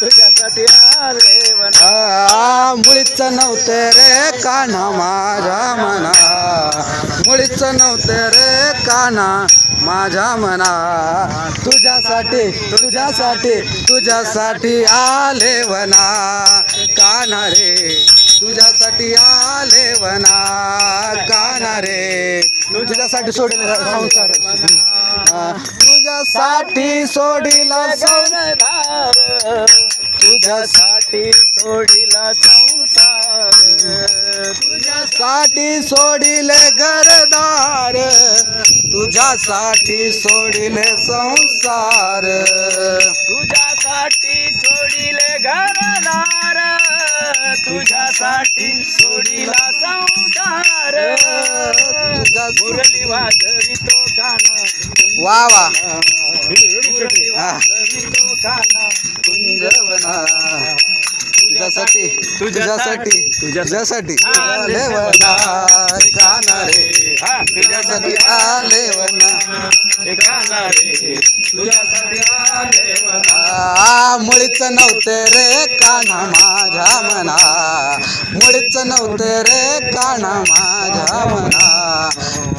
तुझ्यासाठी वना मुळीच नव्हते रे कान्हा माझ्या मना. मुळीच नव्हते रे कान्हा माझ्या मना. तुझ्यासाठी तुझ्यासाठी तुझ्यासाठी आले वना. कान्हा रे तुझ्यासाठी आले वना. कान्हा रे तुझ्यासाठी सोडले संसार. तुझ्यासाठी सोडिला संसार. तुझ्यासाठी सोडिला संसार. तुझ्यासाठी सोडिले घरदार. तुझ्यासाठी सोडिले संसार. तुझ्यासाठी सोडिले घरदार. तुझ्यासाठी सोडिला संसार. तुझ्या मुरली काना वा वा. काना तुझ्यासाठी तुझ्यासाठी तुझ्यासाठी आले वना काना रे तुझ्यासाठी आले वना काना मुळीच नव्हते रे कान्हा माझ्या मना. मुळीच नव्हते रे कान्हा माझ्या मना.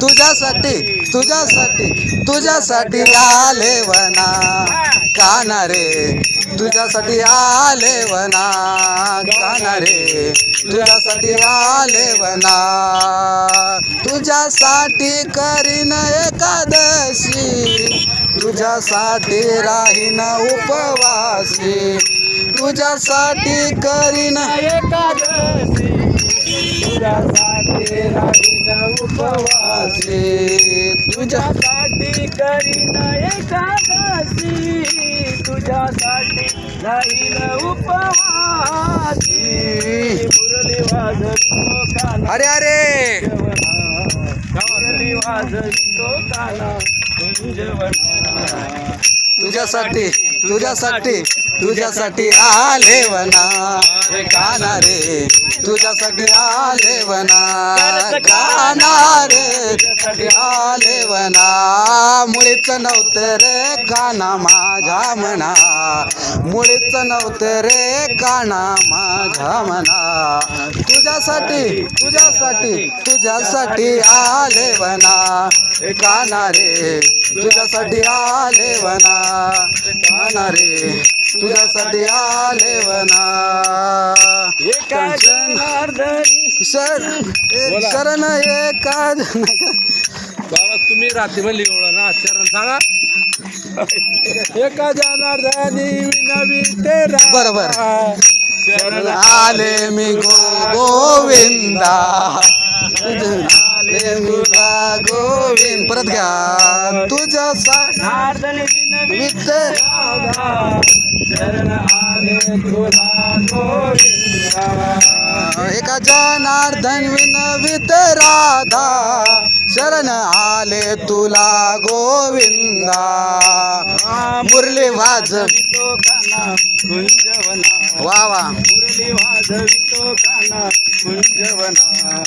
तुझ्यासाठी तुझ्यासाठी तुझ्यासाठी आले वना. काना रे तुझ्यासाठी आले वना. काना रे तुझ्यासाठी आले वना. तुझ्यासाठी करीन एकादशी. तुझ्यासाठी राहीन उपवासी. तुझ्यासाठी करीन एकादशी. तुझ्यासाठी उपवासी तुझ्या तुझ्यासाठी करीन एकादशी तुझ्यासाठी राहीन उपवासी मुरली वाजवितो काना अरे अरे! मुरली वाजवितो काना तुझ्यासाठी तुझ्यासाठी. तुझ्यासाठी आले वना. काना रे. तुझ्यासाठी आले वना. काना रे. तुझ्यासाठी आले वना. मुळीच नव्हते रे काना माझ्या मना. मुळीच नव्हते रे काना माझ्या मना. तुझ्यासाठी तुझ्यासाठी तुझ्यासाठी आले वना. काना रे. तुझ्यासाठी आले वना. काना रे. तुझ्यासाठी आले वना. एका जनार्दनी सर ए, शरण एका का? बाबा तुम्ही रात्री म्हणली एवढं ना चरण सांगा. एका जनार्दनी विनवी तेरा. बरोबर. शरण आले मी गो गोविंदा. आले मी गोविंद परत घ्या. तुझ्या सा नारदन विनवी एका जनार्दन विनवित राधा. शरण आले तुला गोविंदा. मुरली वाज वा वा. मुरली वाजवितो काना कुंजवना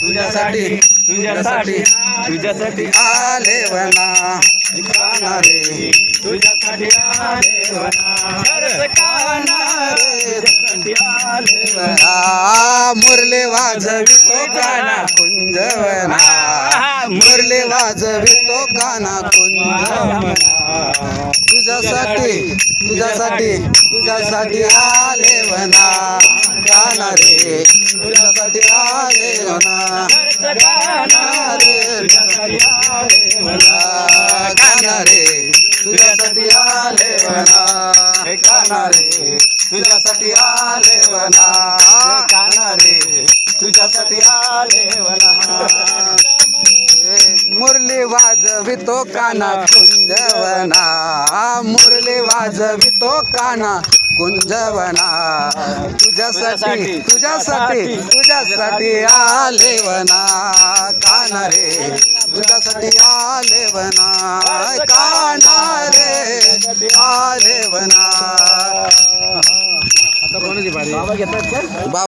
तुझ्यासाठी तुझ्यासाठी तुझ्यासाठी आले वना. काना रे तुझ्यासाठी आले वना. काना रे आले वना. मुरली वाजवितो काना कुंजवना मुरली वाजवितो काना कुंज तुझ्यासाठी तुझ्यासाठी तुझ्यासाठी आले म्हणा काना रे तुझ्यासाठी आले म्हणा काना रे तुझ्यासाठी काना रे तुझ्यासाठी आले म्हणा काना रे तुझ्यासाठी आले म्हणा काना रे तुझ्यासाठी आले म्हणा मुरली वाजवितो काना कुंजवना मुरली वाजवितो काना कुंजवना तुझ्यासाठी तुझ्यासाठी तुझ्यासाठी आले वना. काना रे तुझ्यासाठी आले वना. काना रे आले वना. आता कोणाची बारी बा